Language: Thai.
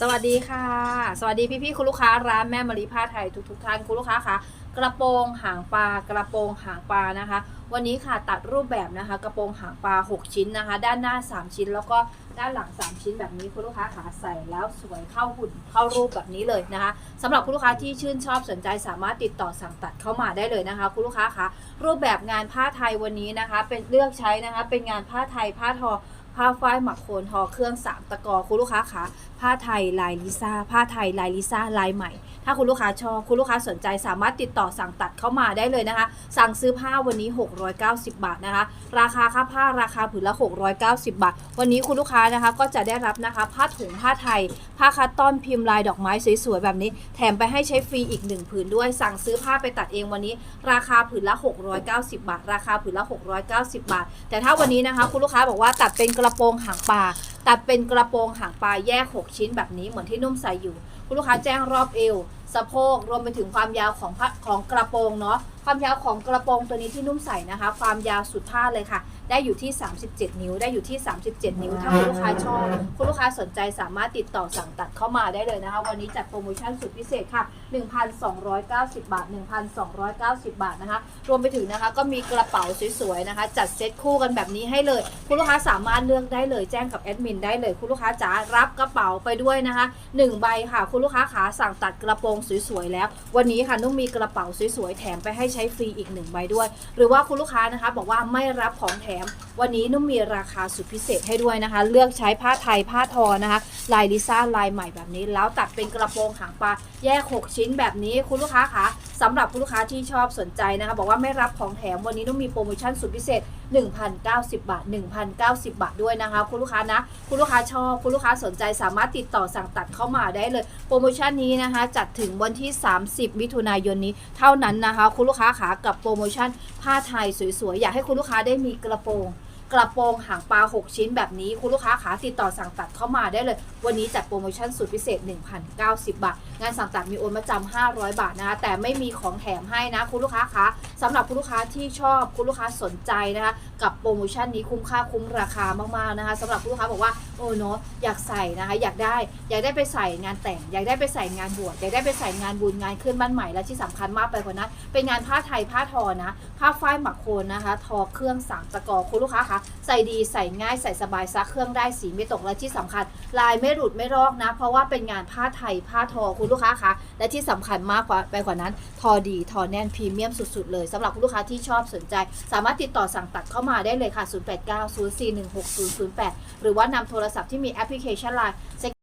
สวัสดีค่ะ สวัสดีพี่ๆคุณลูกค้าร้านแม่มารีผ้าไทยทุกๆท่านคุณลูกค้าคะกระโปรงหางปลากระโปรงหางปลานะคะ วันนี้ค่ะตัดรูปแบบนะคะ กระโปรงหางปลา 6 ชิ้นนะคะ ด้านหน้า 3 ชิ้น แล้วก็ด้านหลัง 3 ชิ้นแบบนี้คุณลูกค้าขาใส่แล้วสวยเข้าหุ่นเข้ารูปแบบนี้เลยนะคะสำหรับคุณลูกค้าที่ชื่นชอบสนใจสามารถติดต่อสั่งตัดเข้ามาได้เลยนะคะคุณลูกค้าคะรูปแบบงานผ้าไทยวันนี้นะคะ เป็นเลือกใช้นะคะ เป็นงานผ้าไทยผ้าทอ ผ้าฝ้ายหมักโคนทอเครื่องสามตะกอคุณลูกค้าคะผ้าไทยลายลิซ่าผ้าไทยลายลิซ่าลายใหม่ ถ้าคุณลูกค้าชอบคุณลูกค้าสนใจสามารถติดต่อสั่งตัดเข้ามาได้เลยนะคะ สั่งซื้อผ้าวันนี้ 690 บาทนะคะ ราคาค่าผ้าราคาผืนละ 690 บาท วันนี้คุณลูกค้านะคะก็จะได้รับนะคะ ผ้าถุงผ้าไทย ผ้าคัตตอนพิมพ์ลายดอกไม้สวยๆแบบนี้ แถมไปให้ใช้ฟรีอีกหนึ่งผืนด้วย สั่งซื้อผ้าไปตัดเองวันนี้ ราคาผืนละ 690 บาท ราคาผืนละ 690 บาท แต่ถ้าวันนี้นะคะคุณลูกค้าบอกว่าตัดเป็นกระโปรงหางปลาแต่เป็นกระโปรงหางปลาแยก 6 ชิ้นแบบนี้เหมือนที่นุ่มใส่อยู่ คุณลูกค้าแจ้งรอบเอวสะโพกรวมไปถึงความยาวของของกระโปรงเนาะความยาวของกระโปรงตัวนี้ที่นุ่มใส่นะคะ ความยาวสุดท้าเลยค่ะ ได้อยู่ที่ 37 นิ้ว ได้อยู่ที่ 37 นิ้ว ถ้าคุณลูกค้าชอบ คุณลูกค้าสนใจสามารถติดต่อสั่งตัดเข้ามาได้เลยนะคะ วันนี้จัดโปรโมชั่นสุดพิเศษค่ะ 1,290 บาท 1,290 บาทนะคะ รวมไปถึงนะคะก็มีกระเป๋าสวยๆนะคะ จัดเซตคู่กันแบบนี้ให้เลย คุณลูกค้าสามารถเลือกได้เลย แจ้งกับแอดมินได้เลย คุณลูกค้าจ๋ารับกระเป๋าไปด้วยนะคะ1ใบค่ะ คุณลูกค้าขาสั่งตัดกระโปรงสวยๆแล้ว วันนี้ค่ะนุ่มมีกระเป๋าสวยๆแถมไปให้ใช้ฟรีอีก1ใบด้วย หรือว่าคุณลูกค้านะคะบอกว่าไม่รับของแถมวันนี้นุ่มมีราคาสุดพิเศษให้ด้วยนะคะ เลือกใช้ผ้าไทยผ้าทอนะคะ ลายลิซ่าลายใหม่แบบนี้ แล้วตัดเป็นกระโปรงหางปลาแยก 6 ชิ้นแบบนี้คุณลูกค้าคะสำหรับคุณลูกค้าที่ชอบสนใจนะคะ บอกว่าไม่รับของแถมวันนี้นุ่มมีโปรโมชั่นสุดพิเศษ 1,090 บาท 1,090 บาทด้วยนะคะ คุณลูกค้านะคุณลูกค้าชอบคุณลูกค้าสนใจสามารถติดต่อสั่งตัดเข้ามาได้เลย โปรโมชั่นนี้นะคะ จัดถึงวันที่ 30 มิถุนายนนี้ เท่านั้นนะคะ คุณลูกค้าขากับโปรโมชั่นผ้าไทยสวยๆอยากให้คุณลูกค้าได้มีกระโปรง กระโปรงหางปลา 6 ชิ้นแบบนี้ คุณลูกค้าขาติดต่อสั่งตัดเข้ามาได้เลย วันนี้จัดโปรโมชั่นสุดพิเศษ 1,090 บาท งานสั่งตัดมีโอนมาจำ500 บาทนะคะแต่ไม่มีของแถมให้นะ คุณลูกค้าคะสำหรับคุณลูกค้าที่ชอบคุณลูกค้าสนใจนะคะกับโปรโมชั่นนี้คุ้มค่าคุ้มราคามากๆนะคะสำหรับคุณลูกค้าบอกว่าโอ้เนาะอยากใส่นะคะอยากได้อยากได้ไปใส่งานแต่ง อยากได้ไปใส่งานบวชอยากได้ไปใส่งานบุญงานขึ้นบ้านใหม่และที่สำคัญมากไปกว่านั้นเป็นงานผ้าไทยผ้าทอนะผ้าฝ้ายหมักโคนนะคะ ทอเครื่องสามตะกอคุณลูกค้าคะใส่ดีใส่ง่ายใส่สบายซักเครื่องได้สีไม่ตกและที่สำคัญ ลายไม่หลุดไม่รอกนะ เพราะว่าเป็นงานผ้าไทยผ้าทอคุณลูกค้าคะและที่สำคัญมากกว่าไปกว่านั้น ทอดีทอแน่นพรีเมียมสุดๆเลยสำหรับคุณลูกค้าที่ชอบสนใจ สามารถติดต่อสั่งตัดเข้ามาได้เลยค่ะ 0890416008 หรือว่านำโทรศัพท์ที่มีแอปพลิเคชันไลน์